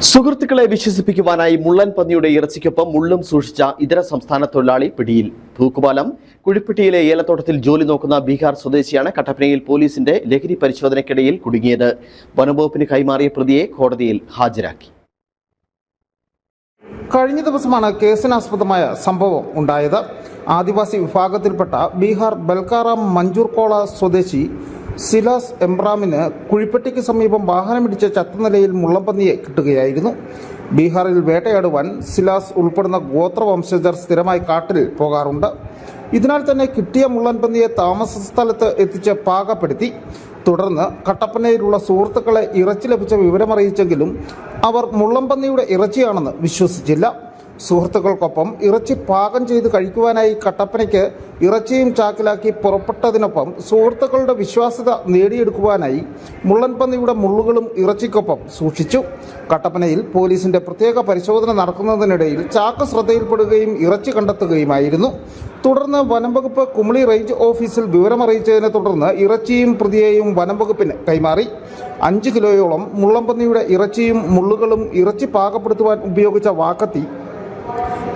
സുഹൃത്തുക്കളെ വിശ്വസിപ്പിക്കുവാനായി മുള്ളൻ പന്നിയുടെ ഇറച്ചിക്കൊപ്പം മുള്ളും സൂക്ഷിച്ച ഇതര സംസ്ഥാന തൊഴിലാളി പിടിയിൽ തൂക്കുപാലം. കുഴിപ്പെട്ടിയിലെ ഏലത്തോട്ടത്തിൽ ജോലി നോക്കുന്ന ബീഹാർ സ്വദേശിയാണ് കട്ടപ്പനയിൽ പോലീസിന്റെ ലഹരി പരിശോധനയ്ക്കിടയിൽ കുടുങ്ങിയത്. വനംവകുപ്പിന് കൈമാറിയ പ്രതിയെ കോടതിയിൽ ഹാജരാക്കി. കഴിഞ്ഞ ദിവസമാണ് കേസിനാസ്പദമായ സംഭവം ഉണ്ടായത്. ആദിവാസി വിഭാഗത്തിൽപ്പെട്ട ബീഹാർ ബൽക്കാറാം മഞ്ചൂർക്കോള സ്വദേശി സിലാസ് എംബ്രാമിന് കുഴിപ്പെട്ടിക്ക് സമീപം വാഹനമിടിച്ച ചത്തനിലയിൽ മുള്ളംപന്നിയെ കിട്ടുകയായിരുന്നു. ബീഹാറിൽ വേട്ടയാടുവാൻ സിലാസ് ഉൾപ്പെടുന്ന ഗോത്രവംശജർ സ്ഥിരമായി കാട്ടിൽ പോകാറുണ്ട്. ഇതിനാൽ തന്നെ കിട്ടിയ മുള്ളൻപന്നിയെ താമസ സ്ഥലത്ത് എത്തിച്ച് പാകപ്പെടുത്തി. തുടർന്ന് കട്ടപ്പനയിലുള്ള സുഹൃത്തുക്കളെ ഇറച്ചി ലഭിച്ച വിവരമറിയിച്ചെങ്കിലും അവർ മുള്ളംപന്നിയുടെ ഇറച്ചിയാണെന്ന് വിശ്വസിച്ചില്ല. സുഹൃത്തുക്കൾക്കൊപ്പം ഇറച്ചി പാകം ചെയ്ത് കഴിക്കുവാനായി കട്ടപ്പനയ്ക്ക് ഇറച്ചിയും ചാക്കിലാക്കി പുറപ്പെട്ടതിനൊപ്പം സുഹൃത്തുക്കളുടെ വിശ്വാസ്യത നേടിയെടുക്കുവാനായി മുള്ളൻപന്നിയുടെ മുള്ളുകളും ഇറച്ചിക്കൊപ്പം സൂക്ഷിച്ചു. കട്ടപ്പനയിൽ പോലീസിന്റെ പ്രത്യേക പരിശോധന നടക്കുന്നതിനിടയിൽ ചാക്ക് ശ്രദ്ധയിൽപ്പെടുകയും ഇറച്ചി കണ്ടെത്തുകയുമായിരുന്നു. തുടർന്ന് വനംവകുപ്പ് കുമളി റേഞ്ച് ഓഫീസിൽ വിവരമറിയിച്ചതിനെ തുടർന്ന് ഇറച്ചിയും പ്രതിയെയും വനംവകുപ്പിന് കൈമാറി. അഞ്ച് കിലോയോളം മുള്ളംപന്നിയുടെ ഇറച്ചിയും മുള്ളുകളും ഇറച്ചി പാകപ്പെടുത്തുവാൻ ഉപയോഗിച്ച വാക്കത്തി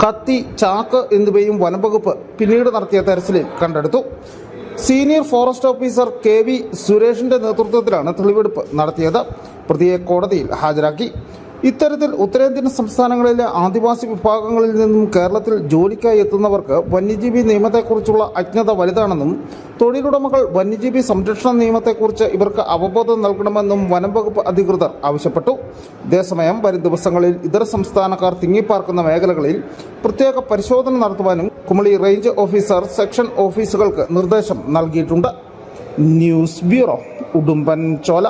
കത്തി ചാക്ക് എന്നിവയും വനംവകുപ്പ് പിന്നീട് നടത്തിയ തെരച്ചിലിൽ കണ്ടെടുത്തു. Senior forest officer K V സുരേഷിന്റെ നേതൃത്വത്തിലാണ് തെളിവെടുപ്പ് നടത്തിയത്. പ്രതിയെ കോടതിയിൽ ഹാജരാക്കി. ഇത്തരത്തിൽ ഉത്തരേന്ത്യൻ സംസ്ഥാനങ്ങളിലെ ആദിവാസി വിഭാഗങ്ങളിൽ നിന്നും കേരളത്തിൽ ജോലിക്കായി എത്തുന്നവർക്ക് വന്യജീവി നിയമത്തെക്കുറിച്ചുള്ള അജ്ഞത വലുതാണെന്നും തൊഴിലുടമകൾ വന്യജീവി സംരക്ഷണ നിയമത്തെക്കുറിച്ച് ഇവർക്ക് അവബോധം നൽകണമെന്നും വനം വകുപ്പ് അധികൃതർ ആവശ്യപ്പെട്ടു. അതേസമയം വരും ദിവസങ്ങളിൽ ഇതര സംസ്ഥാനക്കാർ തിങ്ങിപ്പാർക്കുന്ന മേഖലകളിൽ പ്രത്യേക പരിശോധന നടത്തുവാനും കുമളി റേഞ്ച് ഓഫീസർ സെക്ഷൻ ഓഫീസുകൾക്ക് നിർദ്ദേശം നൽകിയിട്ടുണ്ട്. ന്യൂസ് ബ്യൂറോ ഉടുമ്പൻ ചോല